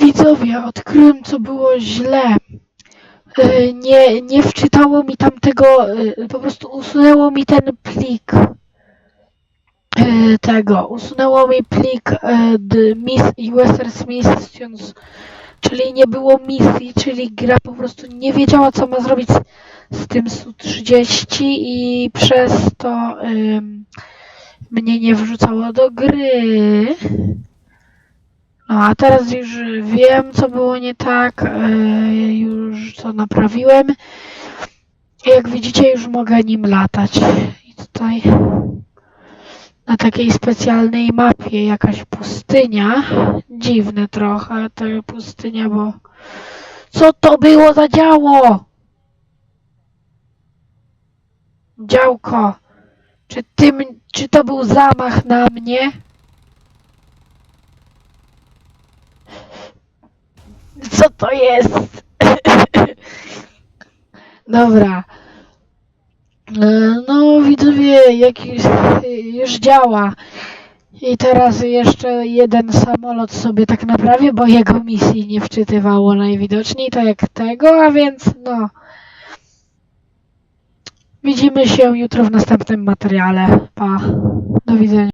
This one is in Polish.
Widzowie, odkryłem co było źle. E, Nie, nie wczytało mi tamtego, e, po prostu usunęło mi ten plik e, tego, usunęło mi plik the Miss USS Missions, czyli nie było misji, czyli gra po prostu nie wiedziała co ma zrobić z, tym Su-30 i przez to ym, mnie nie wrzucało do gry. No a teraz już wiem, co było nie tak, e, już co naprawiłem. Jak widzicie, już mogę nim latać. I tutaj na takiej specjalnej mapie jakaś pustynia. Dziwne trochę ta pustynia, bo co to było za działo? Działko. Czy tym, czy to był zamach na mnie? Co to jest? Dobra. E, No, widzowie, jak już, działa. I teraz jeszcze jeden samolot sobie tak naprawię, bo jego misji nie wczytywało najwidoczniej, to jak tego, a więc no. Widzimy się jutro w następnym materiale. Pa. Do widzenia.